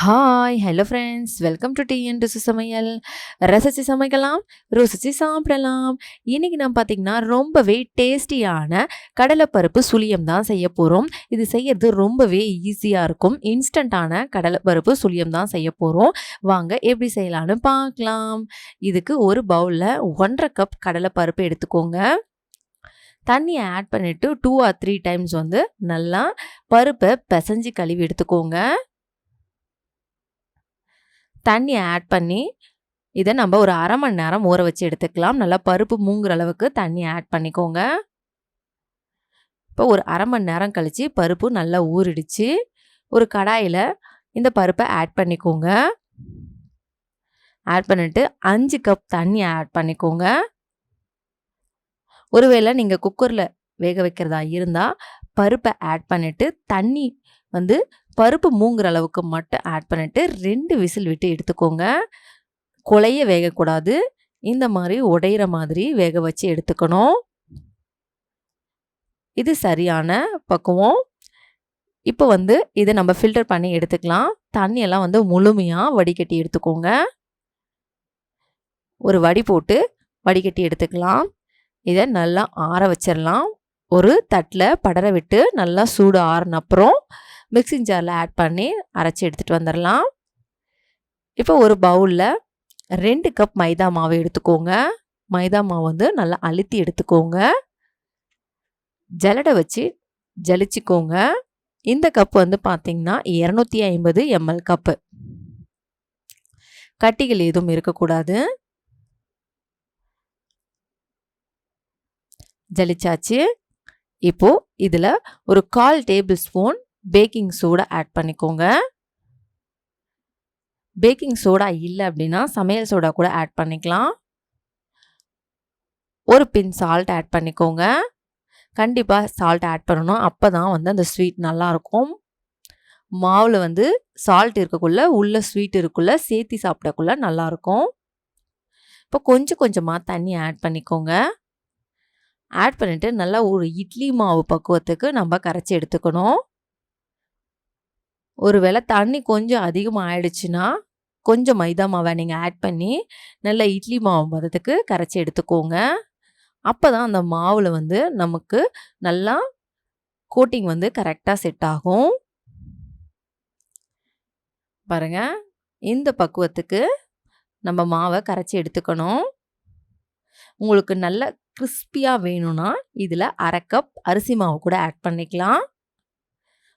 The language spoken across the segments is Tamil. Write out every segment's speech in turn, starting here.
Hi hello friends welcome to TN ருசி சமையல் ரசித்து சமைக்கலாம் ருசித்து சாப்பிடலாம். இன்றைக்கி நம்ம பார்த்திங்கன்னா ரொம்பவே டேஸ்டியான கடலைப்பருப்பு சுழியம் தான் செய்ய போகிறோம் இது செய்யறது ரொம்பவே ஈஸியாக இருக்கும். இன்ஸ்டண்ட்டான கடலைப்பருப்பு சுழியம் தான் செய்ய போகிறோம் வாங்க எப்படி செய்யலான்னு பார்க்கலாம் இதுக்கு ஒரு பவுலில் ஒன்றரை கப் கடலைப்பருப்பு எடுத்துக்கோங்க. தண்ணியை ஆட் பண்ணிவிட்டு டூ ஆர் த்ரீ டைம்ஸ் வந்து நல்லா பருப்பை பிசைஞ்சு கழுவி எடுத்துக்கோங்க. தண்ணியை ஆட் பண்ணி இதை நம்ம ஒரு அரை மணி நேரம் ஊற வச்சு எடுத்துக்கலாம். நல்லா பருப்பு மூங்குற அளவுக்கு தண்ணி ஆட் பண்ணிக்கோங்க. இப்போ ஒரு அரை மணி நேரம் கழித்து பருப்பு நல்லா ஊறிடுச்சு. ஒரு கடாயில் இந்த பருப்பை ஆட் பண்ணிக்கோங்க. ஆட் பண்ணிவிட்டு அஞ்சு கப் தண்ணி ஆட் பண்ணிக்கோங்க. ஒருவேளை நீங்கள் குக்கரில் வேக வைக்கிறதா இருந்தால் பருப்பை ஆட் பண்ணிவிட்டு தண்ணி வந்து பருப்பு மூங்குற அளவுக்கு மட்டும் ஆட் பண்ணிவிட்டு ரெண்டு விசில் விட்டு எடுத்துக்கோங்க. கொலைய வேகக்கூடாது. இந்த மாதிரி உடையிற மாதிரி வேக வச்சு எடுத்துக்கணும். இது சரியான பக்குவம். இப்போ வந்து இதை நம்ம ஃபில்டர் பண்ணி எடுத்துக்கலாம். தண்ணியெல்லாம் வந்து முழுமையாக வடிகட்டி எடுத்துக்கோங்க. ஒரு வடி போட்டு வடிகட்டி எடுத்துக்கலாம். இதை நல்லா ஆற வச்சிடலாம். ஒரு தட்டில் படர விட்டு நல்லா சூடு ஆறின அப்புறம் மிக்சிங் ஜாரில் ஆட் பண்ணி அரைச்சி எடுத்துகிட்டு வந்துடலாம். இப்போ ஒரு பவுலில் ரெண்டு கப் மைதா மாவு எடுத்துக்கோங்க. மைதா மாவு வந்து நல்லா அழுத்தி எடுத்துக்கோங்க. ஜலடை வச்சு ஜலிச்சிக்கோங்க. இந்த கப் வந்து பார்த்திங்கன்னா இரநூத்தி ஐம்பது எம்எல் கப்பு. கட்டிகள் எதுவும் இருக்கக்கூடாது. ஜலிச்சாச்சு. இப்போது இதில் ஒரு கால் table spoon baking soda add பண்ணிக்கோங்க. பேக்கிங் சோடா இல்லை அப்படின்னா சமையல் சோடா கூட ஆட் பண்ணிக்கலாம். ஒரு பின் சால்ட் ஆட் பண்ணிக்கோங்க. கண்டிப்பாக சால்ட் ஆட் பண்ணணும். அப்போ தான் வந்து அந்த ஸ்வீட் நல்லாயிருக்கும். மாவில் வந்து சால்ட் இருக்கக்குள்ள உள்ள ஸ்வீட் இருக்குள்ள சேர்த்தி சாப்பிடக்குள்ள நல்லாயிருக்கும். இப்போ கொஞ்சம் கொஞ்சமாக தண்ணி ஆட் பண்ணிக்கோங்க. ஆட் பண்ணிவிட்டு நல்லா ஒரு இட்லி மாவு பக்குவத்துக்கு நம்ம கரைச்சி எடுத்துக்கணும். ஒரு வேளை தண்ணி கொஞ்சம் அதிகமாக ஆயிடுச்சுன்னா கொஞ்சம் மைதா மாவை நீங்கள் ஆட் பண்ணி நல்லா இட்லி மாவு மதத்துக்கு கரைச்சி எடுத்துக்கோங்க. அப்போ தான் அந்த மாவில் வந்து நமக்கு நல்லா கோட்டிங் வந்து கரெக்டாக செட் ஆகும். பாருங்கள் இந்த பக்குவத்துக்கு நம்ம மாவை கரைச்சி எடுத்துக்கணும். உங்களுக்கு நல்ல கிறிஸ்பியாக வேணும்னா இதில் அரை கப் அரிசி மாவு கூட ஆட் பண்ணிக்கலாம்.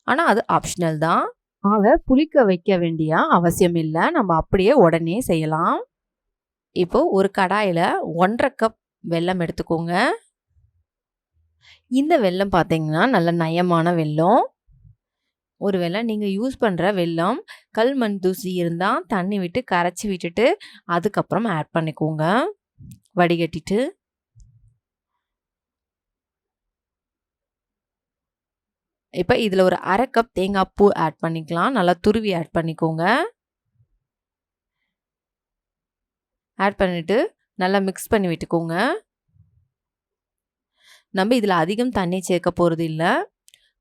ஆனால் அது ஆப்ஷனல் தான். மாவை புளிக்க வைக்க வேண்டிய அவசியம் இல்லை நம்ம அப்படியே உடனே செய்யலாம். இப்போ ஒரு கடாயில் ஒன்றரை கப் வெல்லம் எடுத்துக்கோங்க. இந்த வெல்லம் பார்த்தீங்கன்னா நல்ல நயமான வெல்லம். ஒருவேளை நீங்கள் யூஸ் பண்ணுற வெல்லம் கல் மண் தூசி இருந்தால் தண்ணி விட்டு கரைச்சி விட்டுட்டு அதுக்கப்புறம் ஆட் பண்ணிக்கோங்க. வடிகட்டிட்டு இப்போ இதில் ஒரு அரை கப் தேங்காய் பூ ஆட் பண்ணிக்கலாம். நல்லா துருவி ஆட் பண்ணிக்கோங்க. ஆட் பண்ணிவிட்டு நல்லா மிக்ஸ் பண்ணி விட்டுக்கோங்க. நம்ம இதில் அதிகம் தண்ணி சேர்க்க போகிறது இல்லை.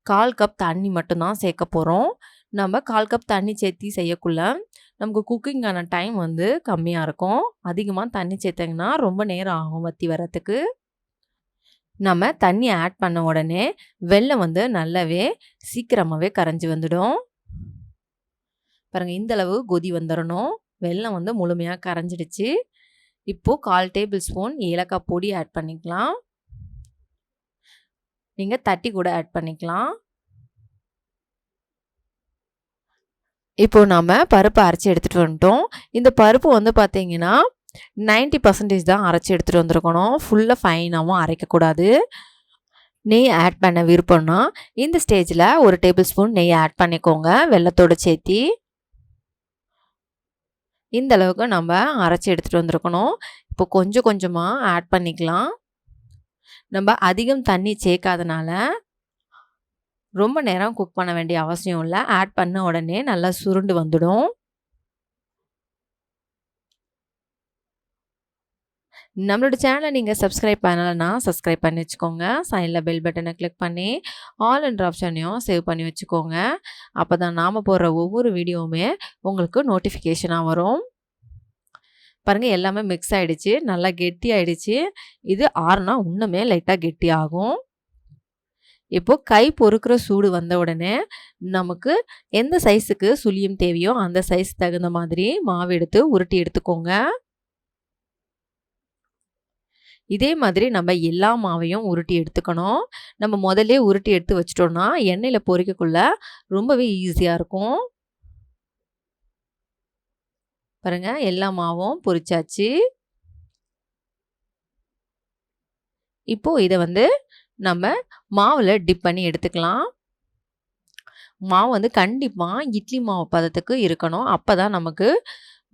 கால் கப் தண்ணி மட்டும்தான் சேர்க்க போகிறோம் நம்ம கால் கப் தண்ணி சேர்த்தி செய்யக்குள்ள நமக்கு குக்கிங்கான டைம் வந்து கம்மியாக இருக்கும். அதிகமாக தண்ணி சேர்த்திங்கன்னா ரொம்ப நேரம் ஆகும் வற்றி வரத்துக்கு நம்ம தண்ணி ஆட் பண்ண உடனே வெள்ளம் வந்து நல்லாவே சீக்கிரமாகவே கரைஞ்சி வந்துடும். பாருங்கள் இந்தளவு கொதி வந்துடணும் வெள்ளம் வந்து முழுமையாக கரைஞ்சிடுச்சு. இப்போது கால் டேபிள் ஸ்பூன் ஏலக்காய் பொடி ஆட் பண்ணிக்கலாம். நீங்கள் தட்டி கூட ஆட் பண்ணிக்கலாம். இப்போ நம்ம பருப்பு அரைச்சி எடுத்துகிட்டு வந்துட்டோம். இந்த பருப்பு வந்து பார்த்திங்கன்னா நைன்ட்டி பர்சன்டேஜ் தான் அரைச்சி எடுத்துகிட்டு வந்திருக்கணும். ஃபுல்லாக ஃபைனாகவும் அரைக்கக்கூடாது. நெய் ஆட் பண்ண விருப்பம்னா இந்த ஸ்டேஜில் ஒரு டேபிள் ஸ்பூன் நெய் ஆட் பண்ணிக்கோங்க. வெள்ளத்தோடு சேர்த்தி. இந்த அளவுக்கு நம்ம அரைச்சி எடுத்துகிட்டு வந்திருக்கணும். இப்போ கொஞ்சம் கொஞ்சமாக ஆட் பண்ணிக்கலாம். நம்ம அதிகம் தண்ணி சேர்க்காதனால ரொம்ப நேரம் குக் பண்ண வேண்டிய அவசியம் இல்லை. ஆட் பண்ண உடனே நல்லா சுருண்டு வந்துடும். நம்மளோட சேனலை நீங்கள் சப்ஸ்கிரைப் பண்ணலைன்னா சப்ஸ்கிரைப் பண்ணி வச்சுக்கோங்க. சைடில் பெல் பட்டனை கிளிக் பண்ணி ஆல் என்ற ஆப்ஷனையும் சேவ் பண்ணி வச்சுக்கோங்க. அப்போ தான் நாம் போடுற ஒவ்வொரு வீடியோவுமே உங்களுக்கு நோட்டிஃபிகேஷனாக வரும். பாருங்கள் எல்லாமே மிக்ஸ் ஆகிடுச்சு நல்லா கெட்டி ஆகிடுச்சு இது ஆறுனா இன்னுமே லைட்டாக கெட்டி ஆகும். இப்போது கை பொறுக்கிற சூடு வந்த உடனே நமக்கு எந்த சைஸுக்கு சுழியம் தேவையோ அந்த சைஸ் தகுந்த மாதிரி மாவு எடுத்து உருட்டி எடுத்துக்கோங்க. இதே மாதிரி நம்ம எல்லா மாவையும் உருட்டி எடுத்துக்கணும். நம்ம முதல்ல உருட்டி எடுத்து வச்சிட்டோம்னா எண்ணெயில் பொறிக்கக்குள்ள ரொம்பவே ஈஸியாக இருக்கும். பாருங்க எல்லா மாவும் பொரிச்சாச்சு. இப்போது இதை வந்து நம்ம மாவில் டிப் பண்ணி எடுத்துக்கலாம். மாவு வந்து கண்டிப்பாக இட்லி மாவு பதத்துக்கு இருக்கணும். அப்போ தான் நமக்கு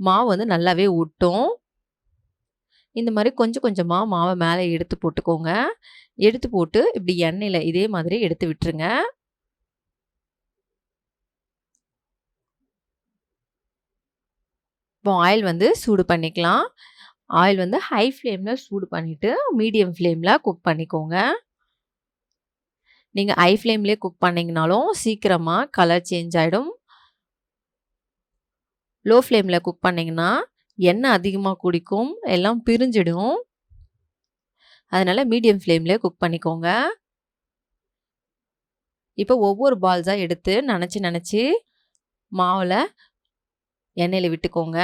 மாவு வந்து நல்லாவே ஒட்டும். இந்த மாதிரி கொஞ்சம் கொஞ்சமாக மாவை மேலே எடுத்து போட்டுக்கோங்க. எடுத்து போட்டு இப்படி எண்ணெயில் இதே மாதிரி எடுத்து விட்டுருங்க. இப்போ ஆயில் வந்து சூடு பண்ணிக்கலாம். ஆயில் வந்து ஹை ஃப்ளேமில் சூடு பண்ணிவிட்டு மீடியம் ஃப்ளேமில் குக் பண்ணிக்கோங்க. நீங்கள் ஹை ஃப்ளேம்லேயே குக் பண்ணிங்கனாலும் சீக்கிரமாக கலர் சேஞ்ச் ஆகிடும் லோ ஃப்ளேமில் குக் பண்ணிங்கன்னா எண்ணெய் அதிகமாக குடிக்கும் எல்லாம் பிரிஞ்சிடும். அதனால் மீடியம் ஃப்ளேம்லேயே குக் பண்ணிக்கோங்க. இப்போ ஒவ்வொரு பால்ஸாக எடுத்து நினச்சி நினச்சி மாவில் எண்ணெயில் விட்டுக்கோங்க.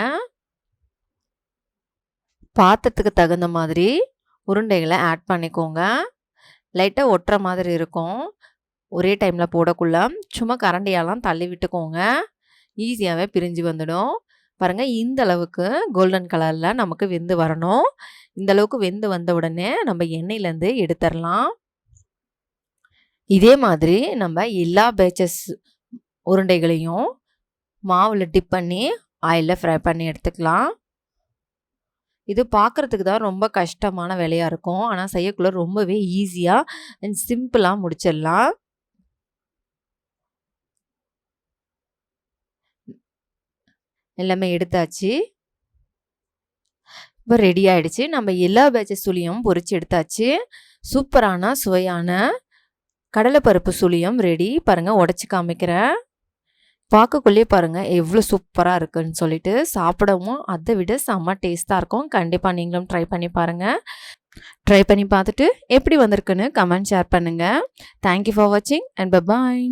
பாத்திரத்துக்கு தகுந்த மாதிரி உருண்டைகளை ஆட் பண்ணிக்கோங்க. லைட்டாக ஒட்டுற மாதிரி இருக்கும். ஒரே டைமில் போடக்குள்ள சும்மா கரண்டியாலாம் தள்ளி விட்டுக்கோங்க. ஈஸியாகவே பிரிஞ்சு வந்துடும். பாருங்கள் இந்த அளவுக்கு கோல்டன் கலரில் நமக்கு வெந்து வரணும். இந்த அளவுக்கு வெந்து வந்த உடனே நம்ம எண்ணெயிலேருந்து எடுத்துடலாம் இதே மாதிரி நம்ம எல்லா பேச்சஸ் உருண்டைகளையும் மாவில் டிப் பண்ணி ஆயிலில் ஃப்ரை பண்ணி எடுத்துக்கலாம். இது பார்க்குறதுக்கு தான் ரொம்ப கஷ்டமான வேலையாக இருக்கும். ஆனால் செய்யக்குள்ள ரொம்பவே ஈஸியாக அண்ட் சிம்பிளாக முடிச்சிடலாம். எல்லாமே எடுத்தாச்சு. இப்போ ரெடி ஆகிடுச்சு நம்ம எல்லா பேட்சஸ் சுழியும் பொறிச்சு எடுத்தாச்சு. சூப்பரான சுவையான கடலைப்பருப்பு சுழியும் ரெடி பாருங்கள் உடச்சி காமிக்கிறேன். பார்க்கக்குள்ளே பாருங்கள் எவ்வளோ சூப்பராக இருக்குன்னு சொல்லிட்டு சாப்பிடவும் அதை விட செம்ம டேஸ்ட்டாக இருக்கும். கண்டிப்பாக நீங்களும் ட்ரை பண்ணி பாருங்கள் ட்ரை பண்ணி பார்த்துட்டு எப்படி வந்திருக்குன்னு கமெண்ட் ஷேர் பண்ணுங்கள் தேங்க்யூ ஃபார் வாட்சிங் அண்ட் பபாய்